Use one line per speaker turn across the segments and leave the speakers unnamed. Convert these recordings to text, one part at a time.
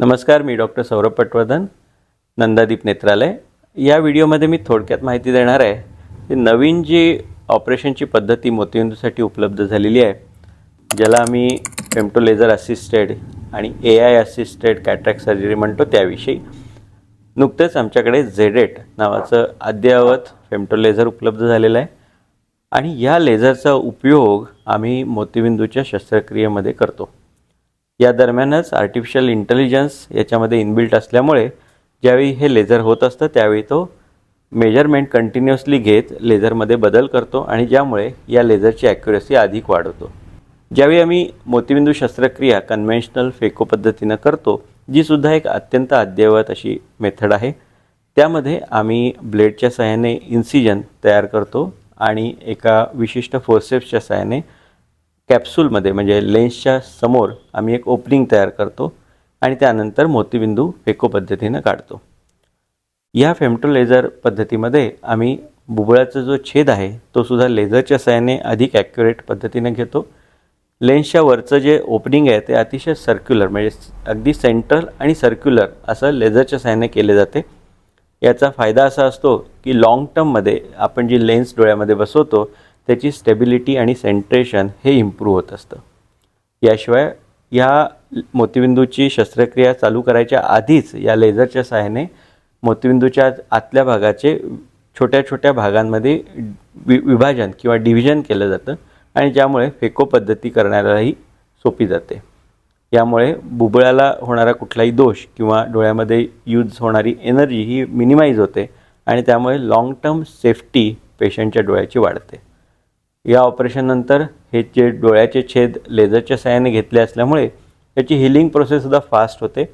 नमस्कार मी डॉक्टर सौरभ पटवर्धन नंदादीप नेत्रालय. या व्हिडिओमध्ये मी थोडक्यात माहिती देणार आहे की नवीन जी ऑपरेशनची पद्धती मोतीबिंदूसाठी उपलब्ध झालेली आहे ज्याला आम्ही फेमटो लेझर असिस्टेड आणि A I assisted cataract surgery म्हणतो त्याविषयी नुकतंच आमच्याकडे झेडेट नावाचं अद्ययावत फेमटो लेझर उपलब्ध झालेलं आहे. आणि या लेझरचा उपयोग आम्ही मोतीबिंदूच्या शस्त्रक्रियेमध्ये करतो. या दरम्यानच आर्टिफिशियल इंटेलिजन्स याच्यामध्ये इनबिल्ट असल्यामुळे ज्यावेळी हे लेझर होत असतं त्यावेळी तो मेजरमेंट कंटिन्युअसली घेत लेझरमध्ये बदल करतो आणि ज्यामुळे या लेझरची ॲक्युरसी अधिक वाढवतो. ज्यावेळी आम्ही मोतीबिंदू शस्त्रक्रिया कन्व्हेन्शनल फेको पद्धतीनं करतो जी सुद्धा एक अत्यंत अद्ययावत अशी मेथड आहे. त्यामध्ये आम्ही ब्लेडच्या सहाय्याने इन्सिजन तयार करतो आणि एका विशिष्ट फोर्सेप्सच्या सहाय्याने कॅप्सूलमध्ये म्हणजे लेन्सच्या समोर आम्ही एक ओपनिंग तयार करतो आणि त्यानंतर मोतीबिंदू फेको पद्धतीनं काढतो. या फेमटो लेझर पद्धतीमध्ये आम्ही बुबळाचा जो छेद आहे तो सुद्धा लेझरच्या सहाय्याने अधिक ॲक्युरेट पद्धतीने घेतो. लेन्सच्या वरचं जे ओपनिंग आहे ते अतिशय सर्क्युलर म्हणजे अगदी सेंट्रल आणि सर्क्युलर असं लेझरच्या सहाय्याने केले जाते. याचा फायदा असा असतो की लाँग टर्ममध्ये आपण जी लेन्स डोळ्यामध्ये बसवतो त्याची स्टेबिलिटी आणि सेंट्रेशन हे इम्प्रूव्ह होत असतं. याशिवाय या मोतीबिंदूची शस्त्रक्रिया चालू करायच्या आधीच या लेझरच्या सहाय्याने मोतीबिंदूच्या आतल्या भागाचे छोट्या छोट्या भागांमध्ये वि विभाजन किंवा डिव्हिजन केलं जातं आणि ज्यामुळे फेको पद्धती करण्यालाही सोपी जाते. यामुळे बुबळाला होणारा कुठलाही दोष किंवा डोळ्यामध्ये यूज होणारी एनर्जी ही मिनिमाइज होते आणि त्यामुळे लाँग टर्म सेफ्टी पेशंटच्या डोळ्याची वाढते. या ऑपरेशननंतर हे जे डोळ्याचे छेद लेझरच्या सहाय्याने घेतले असल्यामुळे त्याची हिलिंग प्रोसेससुद्धा फास्ट होते.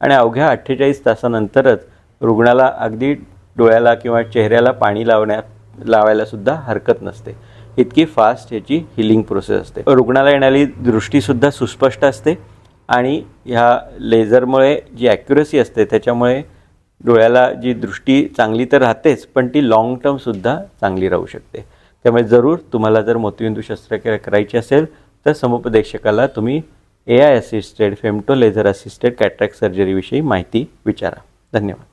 आणि अवघ्या अठ्ठेचाळीस तासानंतरच रुग्णाला अगदी डोळ्याला किंवा चेहऱ्याला पाणी लावण्यात लावायलासुद्धा हरकत नसते. इतकी फास्ट ह्याची हिलिंग प्रोसेस असते. रुग्णाला येणारी दृष्टीसुद्धा सुस्पष्ट असते आणि ह्या लेझरमुळे जी ॲक्युरसी असते त्याच्यामुळे डोळ्याला जी दृष्टी चांगली तर राहतेच पण ती लाँग टर्मसुद्धा चांगली राहू शकते. त्यामुळे जरूर तुम्हाला जर मोतीबिंदू शस्त्रक्रिया करायची असेल तर समुपदेशकाला तुम्ही A I assisted femto laser assisted cataract सर्जरीविषयी माहिती विचारा. धन्यवाद.